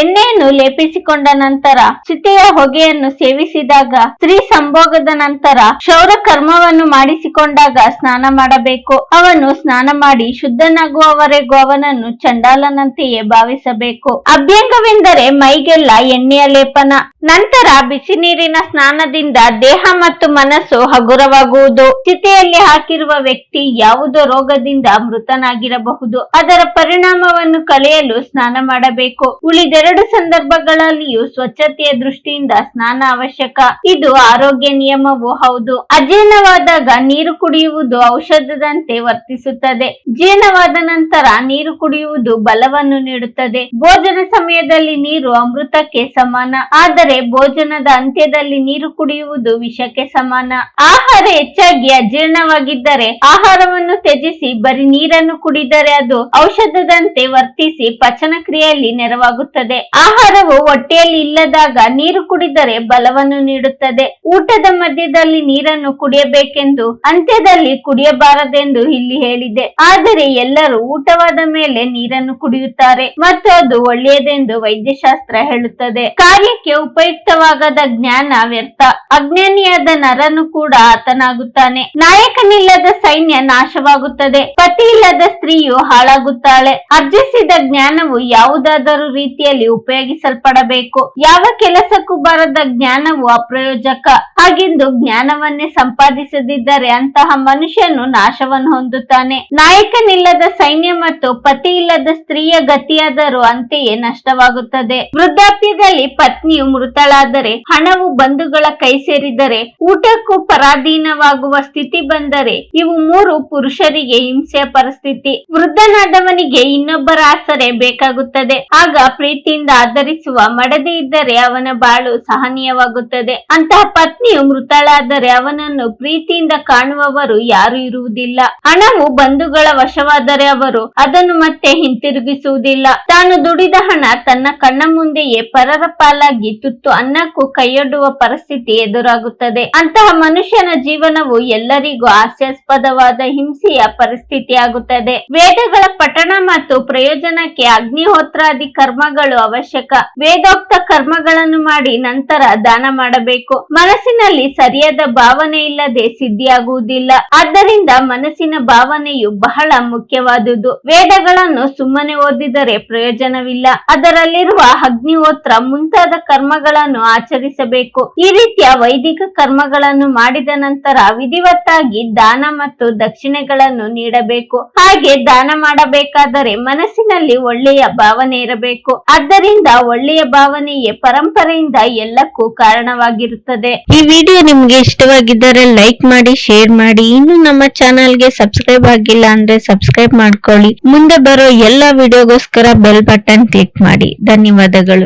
ಎಣ್ಣೆಯನ್ನು ಲೇಪಿಸಿಕೊಂಡ ನಂತರ ಚಿತೆಯ ಹೊಗೆಯನ್ನು ಸೇವಿಸಿದಾಗ ಸ್ತ್ರೀ ಸಂಭೋಗದ ನಂತರ ಕ್ಷೌರ ಕರ್ಮವನ್ನು ಮಾಡಿಸಿಕೊಂಡಾಗ ಸ್ನಾನ ಮಾಡಬೇಕು. ಅವನು ಸ್ನಾನ ಮಾಡಿ ಶುದ್ಧನಾಗುವವರೆಗೂ ಅವನನ್ನು ಚಂಡಾಲನಂತೆಯೇ ಭಾವಿಸಬೇಕು. ಅಭ್ಯಂಗವೆಂದರೆ ಮೈಗೆಲ್ಲ ಎಣ್ಣೆಯ ಲೇಪನ. ನಂತರ ಬಿಸಿ ನೀರಿನ ಸ್ನಾನದಿಂದ ದೇಹ ಮತ್ತು ಮನಸ್ಸು ಹಗುರವಾಗುವುದು. ಚಿತೆಯಲ್ಲಿ ಹಾಕಿರುವ ವ್ಯಕ್ತಿ ಯಾವುದೋ ರೋಗದಿಂದ ಮೃತನಾಗಿರಬಹುದು. ಅದರ ಪರಿಣಾಮವನ್ನು ಕಲೆಯಲು ಸ್ನಾನ ಮಾಡಬೇಕು. ಉಳಿದೆರಡು ಸಂದರ್ಭಗಳಲ್ಲಿಯೂ ಸ್ವಚ್ಛತೆಯ ದೃಷ್ಟಿಯಿಂದ ಸ್ನಾನ ಅವಶ್ಯಕ. ಇದು ಆರೋಗ್ಯ ನಿಯಮವೂ ಹೌದು. ಅಜೀರ್ಣವಾದಾಗ ನೀರು ಕುಡಿಯುವುದು ಔಷಧದಂತೆ ವರ್ತಿಸುತ್ತದೆ. ಜೀರ್ಣವಾದ ನಂತರ ನೀರು ಕುಡಿಯುವುದು ಬಲವನ್ನು ನೀಡುತ್ತದೆ. ಭೋಜನ ಸಮಯದಲ್ಲಿ ನೀರು ಅಮೃತಕ್ಕೆ ಸಮಾನ. ಆದರೆ ಭೋಜನದ ಅಂತ್ಯದಲ್ಲಿ ನೀರು ಕುಡಿಯುವುದು ವಿಷಕ್ಕೆ ಸಮಾನ. ಆಹಾರ ಹೆಚ್ಚಾಗಿ ಅಜೀರ್ಣವಾಗಿದ್ದರೆ ಆಹಾರವನ್ನು ತ್ಯಜಿಸಿ ಬರೀ ನೀರನ್ನು ಕುಡಿದರೆ ಅದು ಔಷಧದಂತೆ ವರ್ತಿಸಿ ಪಚನ ಕ್ರಿಯೆಯಲ್ಲಿ ನೆರವಾಗುತ್ತದೆ. ಆಹಾರವು ಹೊಟ್ಟೆಯಲ್ಲಿ ಇಲ್ಲದಾಗ ನೀರು ಕುಡಿದರೆ ಬಲವನ್ನು ನೀಡುತ್ತದೆ. ಊಟದ ಮಧ್ಯದಲ್ಲಿ ನೀರನ್ನು ಕುಡಿಯಬೇಕೆಂದು ಅಂತ್ಯದಲ್ಲಿ ಕುಡಿಯಬಾರದೆಂದು ಇಲ್ಲಿ ಹೇಳಿದೆ. ಆದರೆ ಎಲ್ಲರೂ ಊಟವಾದ ಮೇಲೆ ನೀರನ್ನು ಕುಡಿಯುತ್ತಾರೆ. ಮತ್ತು ಅದು ಒಳ್ಳೆಯದೆಂದು ವೈದ್ಯಶಾಸ್ತ್ರ ಹೇಳುತ್ತದೆ. ಕಾರ್ಯಕ್ಕೆ ಉಪಯುಕ್ತವಾಗದ ಜ್ಞಾನ ವ್ಯರ್ಥ. ಅಜ್ಞಾನಿಯಾದ ನರನು ಕೂಡ ಆತನಾಗುತ್ತಾನೆ. ನಾಯಕನಿಲ್ಲದ ಸೈನ್ಯ ನಾಶವಾಗುತ್ತದೆ. ಪತಿ ಇಲ್ಲದ ಸ್ತ್ರೀಯು ಹಾಳಾಗುತ್ತಾಳೆ. ಅರ್ಜಿಸಿದ ಜ್ಞಾನವು ಯಾವುದಾದರೂ ರೀತಿಯಲ್ಲಿ ಉಪಯೋಗಿಸಲ್ಪಡಬೇಕು. ಯಾವ ಕೆಲಸಕ್ಕೂ ಬರದ ಜ್ಞಾನವು ಅಪ್ರಯೋಜಕ. ಹಾಗೆಂದು ಜ್ಞಾನವನ್ನೇ ಸಂಪಾದಿಸದಿದ್ದರೆ ಅಂತಹ ಮನುಷ್ಯನು ನಾಶವನ್ನು ಹೊಂದುತ್ತಾನೆ. ನಾಯಕನಿಲ್ಲದ ಸೈನ್ಯ ಮತ್ತು ಪತಿ ಇಲ್ಲದ ಸ್ತ್ರೀಯ ಗತಿಯಾದರೂ ಅಂತೆಯೇ ನಷ್ಟವಾಗುತ್ತದೆ. ವೃದ್ಧಾಪ್ಯದಲ್ಲಿ ಪತ್ನಿಯು ಮೃತಳಾದರೆ ಹಣವು ಬಂಧುಗಳ ಕೈ ಸೇರಿದರೆ ಊಟಕ್ಕೂ ಪರಾಧೀನವಾಗುವ ಸ್ಥಿತಿ ಬಂದರೆ ಇವು ಮೂರು ಪುರುಷರಿಗೆ ಹಿಂಸೆಯ ಪರಿಸ್ಥಿತಿ. ವೃದ್ಧನಾದವನಿಗೆ ಇನ್ನೊಬ್ಬರ ಆಸರೆ ಬೇಕಾಗುತ್ತದೆ. ಆಗ ಪ್ರೀತಿಯಿಂದ ಆಧರಿಸುವ ಮಡದಿ ಇದ್ದರೆ ಅವನ ಬಾಳು ಸಹನೀಯವಾಗುತ್ತದೆ. ಅಂತಹ ಪತ್ನಿಯು ಮೃತಳಾದರೆ ಅವನನ್ನು ಪ್ರೀತಿಯಿಂದ ಕಾಣುವವರು ಯಾರು ಇರುವುದಿಲ್ಲ. ಹಣವು ಬಂಧುಗಳ ವಶವಾದರೆ ಅವರು ಅದನ್ನು ಮತ್ತೆ ಹಿಂತಿರುಗಿಸುವುದಿಲ್ಲ. ತಾನು ದುಡಿದ ಹಣ ತನ್ನ ಕಣ್ಣ ಮುಂದೆಯೇ ಪರರ ಪಾಲಾಗಿ ತುತ್ತು ಅನ್ನಕ್ಕೂ ಕೈಯೊಡ್ಡುವ ಪರಿಸ್ಥಿತಿ ಎದುರಾಗುತ್ತದೆ. ಅಂತಹ ಮನುಷ್ಯನ ಜೀವನವು ಎಲ್ಲರಿಗೂ ಹಾಸ್ಯಾಸ್ಪದವಾದ ಹಿಂಸೆಯ ಪರಿಸ್ಥಿತಿಯಾಗುತ್ತದೆ. ವೇದಗಳ ಪಠಣ ಮತ್ತು ಪ್ರಯೋಜನಕ್ಕೆ ಅಗ್ನಿಹೋತ್ರಾದಿ ಕರ್ಮಗಳು ಅವಶ್ಯಕ. ವೇದೋಕ್ತ ಕರ್ಮಗಳನ್ನು ಮಾಡಿ ನಂತರ ದಾನ ಮಾಡಬೇಕು. ಮನಸ್ಸಿನಲ್ಲಿ ಸರಿಯಾದ ಭಾವನೆ ಇಲ್ಲದೆ ಸಿದ್ಧಿಯಾಗುವುದಿಲ್ಲ. ಆದ್ದರಿಂದ ಮನಸ್ಸಿನ ಭಾವನೆಯು ಬಹಳ ಮುಖ್ಯವಾದುದು. ವೇದಗಳನ್ನು ಸುಮ್ಮನೆ ಓದಿದರೆ ಪ್ರಯೋಜನವಿಲ್ಲ. ಅದರಲ್ಲಿರುವ ಅಗ್ನಿಹೋತ್ರ ಮುಂತಾದ ಕರ್ಮಗಳನ್ನು ಆಚರಿಸಬೇಕು. ಈ ರೀತಿಯ ವೈದಿಕ ಕರ್ಮಗಳನ್ನು ಮಾಡಿದ ನಂತರ ವಿಧಿವತ್ತಾಗಿ ದಾನ ಮತ್ತು ದಕ್ಷಿಣೆಗಳನ್ನು ನೀಡಬೇಕು. ಹಾಗೆ ದಾನ ಮಾಡಬೇಕಾದರೆ ಮನಸ್ಸಿನಲ್ಲಿ ಒಳ್ಳೆಯ ಭಾವನೆ ಇರಬೇಕು. ಆದ್ದರಿಂದ ಒಳ್ಳೆಯ ಭಾವನೆಯೇ ಪರಂಪರೆಯಿಂದ ಎಲ್ಲಕ್ಕೂ ಕಾರಣವಾಗಿರುತ್ತದೆ. ಈ ವಿಡಿಯೋ ನಿಮ್ಗೆ ಇಷ್ಟವಾಗಿದ್ದರೆ ಲೈಕ್ ಮಾಡಿ, ಶೇರ್ ಮಾಡಿ. ಇನ್ನು ನಮ್ಮ ಚಾನಲ್ಗೆ ಸಬ್ಸ್ಕ್ರೈಬ್ ಆಗಿಲ್ಲ ಅಂದ್ರೆ ಸಬ್ಸ್ಕ್ರೈಬ್ ಮಾಡ್ಕೊಳ್ಳಿ. ಮುಂದೆ ಬರೋ ಎಲ್ಲಾ ವಿಡಿಯೋಗೋಸ್ಕರ ಬೆಲ್ ಬಟನ್ ಕ್ಲಿಕ್ ಮಾಡಿ. ಧನ್ಯವಾದಗಳು.